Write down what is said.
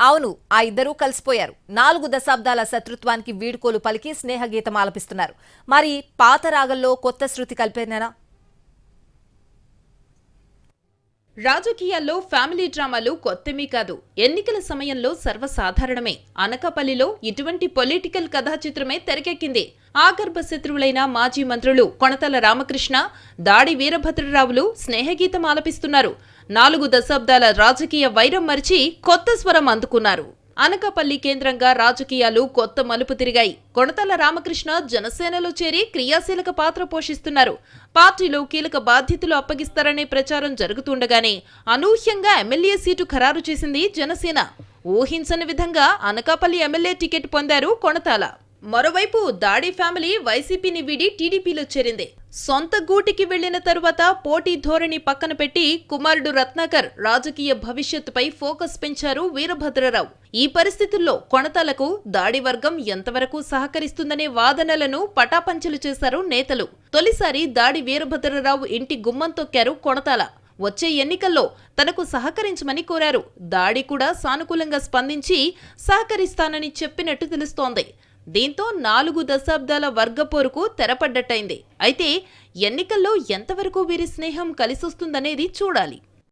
అవును ఆ ఇద్దరూ కలిసిపోయారు. నాలుగు దశాబ్దాల శత్రుత్వానికి వీడ్కోలు పలికి స్నేహగీతం ఆలపిస్తున్నారు. మరి పాత రాగల్లో కొత్త శృతి కలిపేనా రాజకీయాల్లో ఫ్యామిలీ డ్రామాలు కొత్తమీ కాదు. ఎన్నికల సమయంలో సర్వసాధారణమే. అనకాపల్లిలో ఇటువంటి పొలిటికల్ కథా చిత్రమే తెరకెక్కింది. ఆగర్భ శత్రువులైన మాజీ మంత్రులు కొణతల రామకృష్ణ దాడి వీరభద్రరావులు స్నేహగీతం ఆలపిస్తున్నారు. నాలుగు దశాబ్దాల రాజకీయ వైరం మరిచి కొత్త స్వరం అందుకున్నారు. అనకాపల్లి కేంద్రంగా రాజకీయాలు కొత్త మలుపు తిరిగాయి. కొణతల రామకృష్ణ జనసేనలో చేరి క్రియాశీలక పాత్ర పోషిస్తున్నారు. పార్టీలో కీలక బాధ్యతలు అప్పగిస్తారనే ప్రచారం జరుగుతుండగానే అనూహ్యంగా ఎమ్మెల్యే సీటు ఖరారు చేసింది జనసేన. ఊహించని విధంగా అనకాపల్లి ఎమ్మెల్యే టికెట్ పొందారు కొణతాల మరోవైపు దాడి ఫ్యామిలీ వైసీపీని వీడి టీడీపీలో చేరింది. సొంత గూటికి వెళ్ళిన తరువాత పోటీ ధోరణి పక్కన పెట్టి కుమారుడు రత్నాకర్ రాజకీయ భవిష్యత్తుపై ఫోకస్ పెంచారు వీరభద్రరావు. ఈ పరిస్థితుల్లో కొణతాలకు దాడి వర్గం ఎంతవరకు సహకరిస్తుందనే వాదనలను పటాపంచలు చేశారు నేతలు. తొలిసారి దాడి వీరభద్రరావు ఇంటి గుమ్మం తొక్కారు కొణతాల. వచ్చే ఎన్నికల్లో తనకు సహకరించమని కోరారు. దాడి కూడా సానుకూలంగా స్పందించి సహకరిస్తానని చెప్పినట్టు తెలుస్తోంది. దీంతో నాలుగు దశాబ్దాల వర్గపోరుకు తెరపడ్డట్టయింది. అయితే ఎన్నికల్లో ఎంతవరకు వీరి స్నేహం కలిసొస్తుందనేది చూడాలి.